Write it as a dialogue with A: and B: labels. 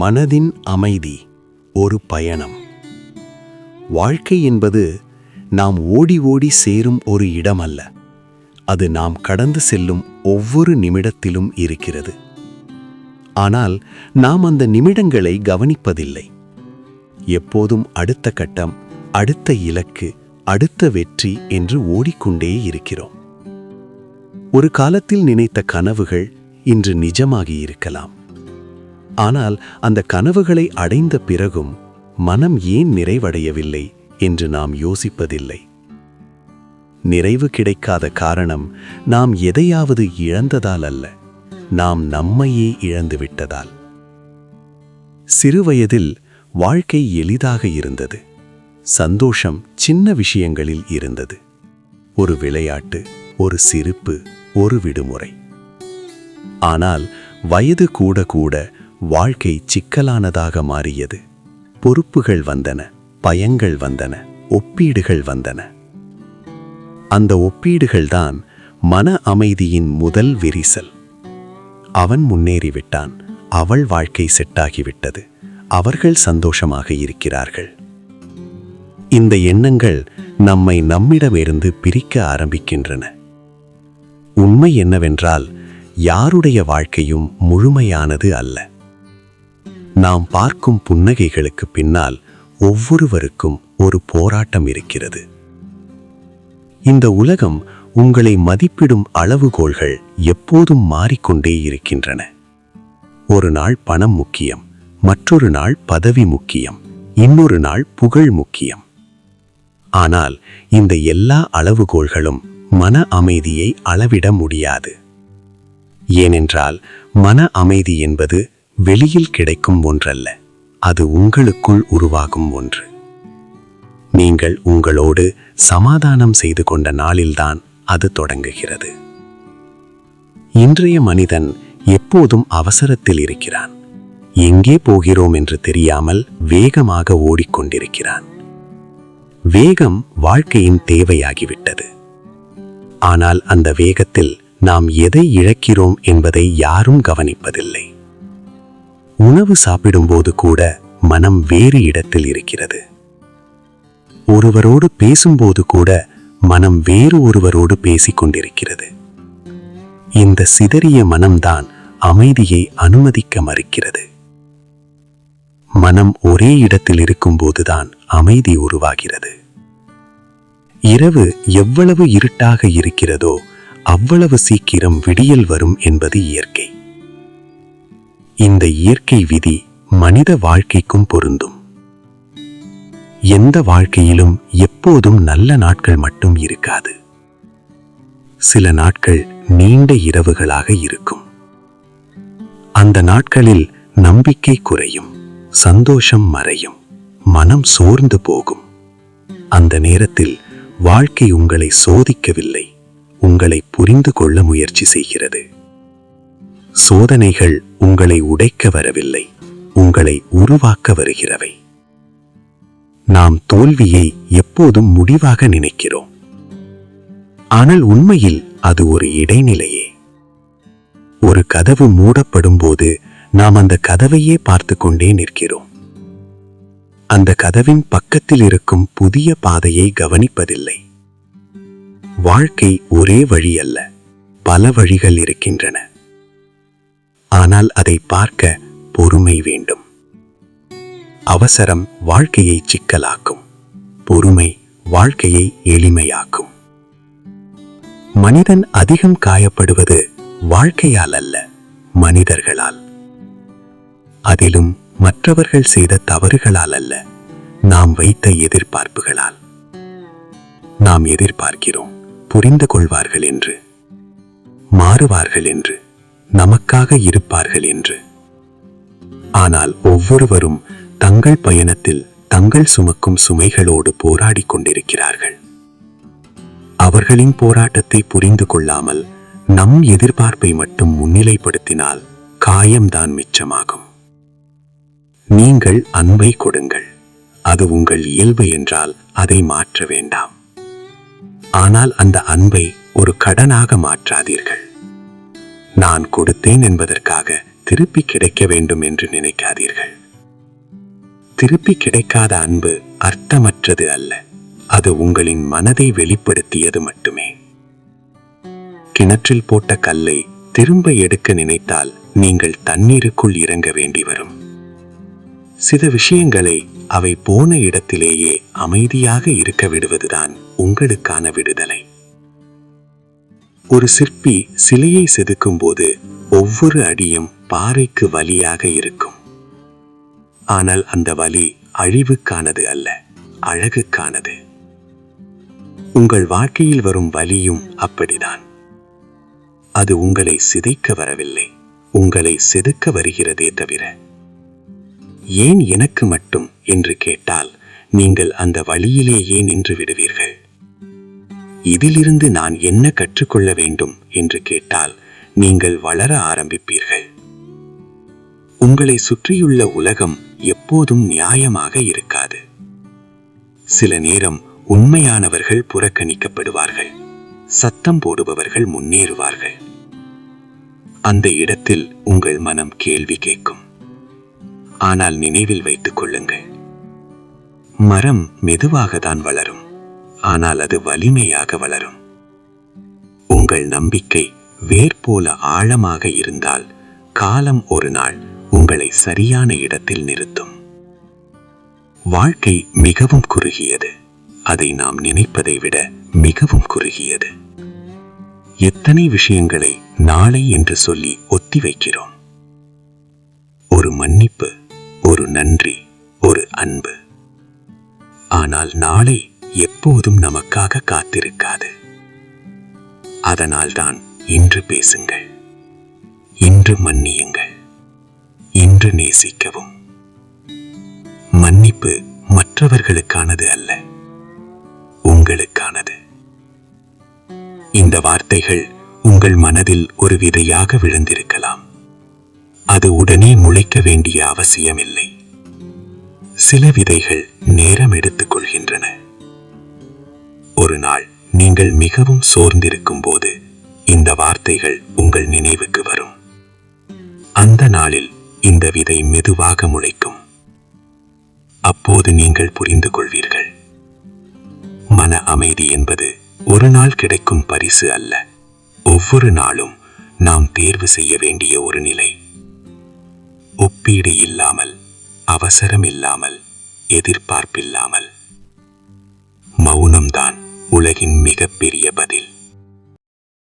A: மனதின் அமைதி ஒரு பயணம். வாழ்க்கை என்பது நாம் ஓடி ஓடி சேரும் ஒரு இடம் அல்ல அது நாம் கடந்து செல்லும் ஒவ்வொரு நிமிடத்திலும் இருக்கிறது. ஆனால் நாம் அந்த நிமிடங்களை கவனிப்பதில்லை. எப்போதும் அடுத்த கட்டம் அடுத்த இலக்கு அடுத்த வெற்றி என்று ஓடிக்கொண்டே இருக்கிறோம். ஒரு காலத்தில் நினைத்த கனவுகள் இன்று நிஜமாகி இருக்கலாம். ஆனால் அந்த கனவுகளை அடைந்த பிறகும் மனம் ஏன் நிறைவடையவில்லை என்று நாம் யோசிப்பதில்லை. நிறைவு கிடைக்காத காரணம் நாம் எதையாவது இழந்ததால் அல்ல நாம் நம்மையே இழந்துவிட்டதால். சிறுவயதில் வாழ்க்கை எளிதாக இருந்தது. சந்தோஷம் சின்ன விஷயங்களில் இருந்தது. ஒரு விளையாட்டு ஒரு சிரிப்பு ஒரு விடுமுறை. ஆனால் வயது கூட கூட வாழ்க்கை சிக்கலானதாக மாறியது. பொறுப்புகள் வந்தன பயங்கள் வந்தன ஒப்பீடுகள் வந்தன. அந்த ஒப்பீடுகள்தான் மன அமைதியின் முதல் விரிசல். அவன் முன்னேறிவிட்டான் அவள் வாழ்க்கை செட்டாகிவிட்டது அவர்கள் சந்தோஷமாக இருக்கிறார்கள். இந்த எண்ணங்கள் நம்மை நம்மிடமிருந்து பிரிக்க ஆரம்பிக்கின்றன. உண்மை என்னவென்றால் யாருடைய வாழ்க்கையும் முழுமையானது அல்ல. நாம் பார்க்கும் புன்னகைகளுக்கு பின்னால் ஒவ்வொருவருக்கும் ஒரு போராட்டம் இருக்கிறது. இந்த உலகம் உங்களை மதிப்பிடும் அளவுகோல்கள் எப்போதும் மாறிக்கொண்டே இருக்கின்றன. ஒரு நாள் பணம் முக்கியம் மற்றொரு நாள் பதவி முக்கியம் இன்னொரு நாள் புகழ் முக்கியம். ஆனால் இந்த எல்லா அளவுகோல்களும் மன அமைதியை அளவிட முடியாது. ஏனென்றால் மன அமைதி என்பது வெளியில் கிடைக்கும் ஒன்றல்ல அது உங்களுக்குள் உருவாகும் ஒன்று. நீங்கள் உங்களோடு சமாதானம் செய்து கொண்ட நாளில்தான் அது தொடங்குகிறது. இன்றைய மனிதன் எப்போதும் அவசரத்தில் இருக்கிறான். எங்கே போகிறோம் என்று தெரியாமல் வேகமாக ஓடிக்கொண்டிருக்கிறான். வேகம் வாழ்க்கையின் தேவையாகிவிட்டது. ஆனால் அந்த வேகத்தில் நாம் எதை இழக்கிறோம் என்பதை யாரும் கவனிப்பதில்லை. உணவு சாப்பிடும்போது கூட மனம் வேறு இடத்தில் இருக்கிறது. ஒருவரோடு பேசும்போது கூட மனம் வேறு ஒருவரோடு பேசிக் கொண்டிருக்கிறது. இந்த சிதறிய மனம்தான் அமைதியை அனுமதிக்க மறுக்கிறது. மனம் ஒரே இடத்தில் இருக்கும்போதுதான் அமைதி உருவாகிறது. இரவு எவ்வளவு இருட்டாக இருக்கிறதோ அவ்வளவு சீக்கிரம் விடியல் வரும் என்பது இயற்கை. இந்த இயற்கை விதி மனித வாழ்க்கைக்கும் பொருந்தும். எந்த வாழ்க்கையிலும் எப்போதும் நல்ல நாட்கள் மட்டும் இருக்காது. சில நாட்கள் நீண்ட இரவுகளாக இருக்கும். அந்த நாட்களில் நம்பிக்கை குறையும் சந்தோஷம் மறையும் மனம் சோர்ந்து போகும். அந்த நேரத்தில் வாழ்க்கை உங்களை சோதிக்கவில்லை உங்களை புரிந்து கொள்ள முயற்சி செய்கிறது. சோதனைகள் உங்களை உடைக்க வரவில்லை உங்களை உருவாக்க வருகிறவை. நாம் தோல்வியை எப்போதும் முடிவாக நினைக்கிறோம். ஆனால் உண்மையில் அது ஒரு இடைநிலையே. ஒரு கதவு மூடப்படும் போது நாம் அந்த கதவையே பார்த்து கொண்டே நிற்கிறோம். அந்த கதவின் பக்கத்தில் இருக்கும் புதிய பாதையை கவனிப்பதில்லை. வாழ்க்கை ஒரே வழி அல்ல பல வழிகள் இருக்கின்றன. ஆனால் அதை பார்க்க பொறுமை வேண்டும். அவசரம் வாழ்க்கையை சிக்கலாக்கும். பொறுமை வாழ்க்கையை எளிமையாக்கும். மனிதன் அதிகம் காயப்படுவது வாழ்க்கையால் அல்ல மனிதர்களால். அதிலும் மற்றவர்கள் செய்த தவறுகளால் அல்ல நாம் வைத்த எதிர்பார்ப்புகளால். நாம் எதிர்பார்க்கிறோம் புரிந்து கொள்வார்கள் என்று மாறுவார்கள் என்று. நமக்காக இருப்பார்கள் என்று. ஆனால் ஒவ்வொருவரும் தங்கள் பயணத்தில் தங்கள் சுமக்கும் சுமைகளோடு போராடிக் கொண்டிருக்கிறார்கள். அவர்களின் போராட்டத்தை புரிந்து கொள்ளாமல் நம் எதிர்பார்ப்பை மட்டும் முன்னிலைப்படுத்தினால் காயம்தான் மிச்சமாகும். நீங்கள் அன்பை கொடுங்கள். அது உங்கள் இயல்பு என்றால் அதை மாற்ற வேண்டாம். ஆனால் அந்த அன்பை ஒரு கடனாக மாற்றாதீர்கள். நான் கொடுத்தேன் என்பதற்காக திருப்பி கிடைக்க வேண்டும் என்று நினைக்காதீர்கள். திருப்பி கிடைக்காத அன்பு அர்த்தமற்றது அல்ல. அது உங்களின் மனதை வெளிப்படுத்தியது மட்டுமே. கிணற்றில் போட்ட கல்லை திரும்ப எடுக்க நினைத்தால் நீங்கள் தண்ணீருக்குள் இறங்க வேண்டி வரும். சில விஷயங்களை அவை போன இடத்திலேயே அமைதியாக இருக்க விடுவதுதான் உங்களுக்கான விடுதலை. ஒரு சிற்பி சிலையை செதுக்கும்போது ஒவ்வொரு அடியும் பாறைக்கு வலியாக இருக்கும். ஆனால் அந்த வலி அழிவுக்கானது அல்ல அழகுக்கானது. உங்கள் வாழ்க்கையில் வரும் வலியும் அப்படிதான். அது உங்களை சிதைக்க வரவில்லை உங்களை செதுக்க வருகிறதே தவிர. ஏன் எனக்கு மட்டும் என்று கேட்டால் நீங்கள் அந்த வழியிலேயே நின்று விடுவீர்கள். இதிலிருந்து நான் என்ன கற்றுக்கொள்ள வேண்டும் என்று கேட்டால் நீங்கள் வளர ஆரம்பிப்பீர்கள். உங்களை சுற்றியுள்ள உலகம் எப்போதும் நியாயமாக இருக்காது. சில நேரம் உண்மையானவர்கள் புறக்கணிக்கப்படுவார்கள். சத்தம் போடுபவர்கள் முன்னேறுவார்கள். அந்த இடத்தில் உங்கள் மனம் கேள்வி கேட்கும். ஆனால் நினைவில் வைத்துக் கொள்ளுங்கள். மரம் மெதுவாக தான் வளரும். ஆனால் அது வலிமையாக வளரும். உங்கள் நம்பிக்கை வேர் போல ஆழமாக இருந்தால் காலம் ஒரு நாள் உங்களை சரியான இடத்தில் நிறுத்தும். வாழ்க்கை மிகவும் குறுகியது. அதை நாம் நினைப்பதை விட மிகவும் குறுகியது. எத்தனை விஷயங்களை நாளை என்று சொல்லி ஒத்தி வைக்கிறோம்? ஒரு மன்னிப்பு ஒரு நன்றி ஒரு அன்பு. ஆனால் நாளை எப்போதும் நமக்காக காத்திருக்காது. அதனால்தான் இன்று பேசுங்கள். இன்று மன்னியுங்கள். இன்று நேசிக்கவும். மன்னிப்பு மற்றவர்களுக்கானது அல்ல உங்களுக்கானது. இந்த வார்த்தைகள் உங்கள் மனதில் ஒரு விதையாக விழுந்திருக்கலாம். அது உடனே முளைக்க வேண்டிய அவசியமில்லை. சில விதைகள் நேரம் எடுத்துக் கொள்கின்றன. ஒரு நாள் நீங்கள் மிகவும் சோர்ந்திருக்கும் போது இந்த வார்த்தைகள் உங்கள் நினைவுக்கு வரும். அந்த நாளில் இந்த விதை மெதுவாக முளைக்கும். அப்போது நீங்கள் புரிந்து கொள்வீர்கள். மன அமைதி என்பது ஒரு நாள் கிடைக்கும் பரிசு அல்ல. ஒவ்வொரு நாளும் நாம் தேர்வு செய்ய வேண்டிய ஒரு நிலை. ஒப்பீடு இல்லாமல் அவசரம் இல்லாமல் எதிர்பார்ப்பில்லாமல். மௌனம்தான். உலகின் மிகப்பெரிய பதில்.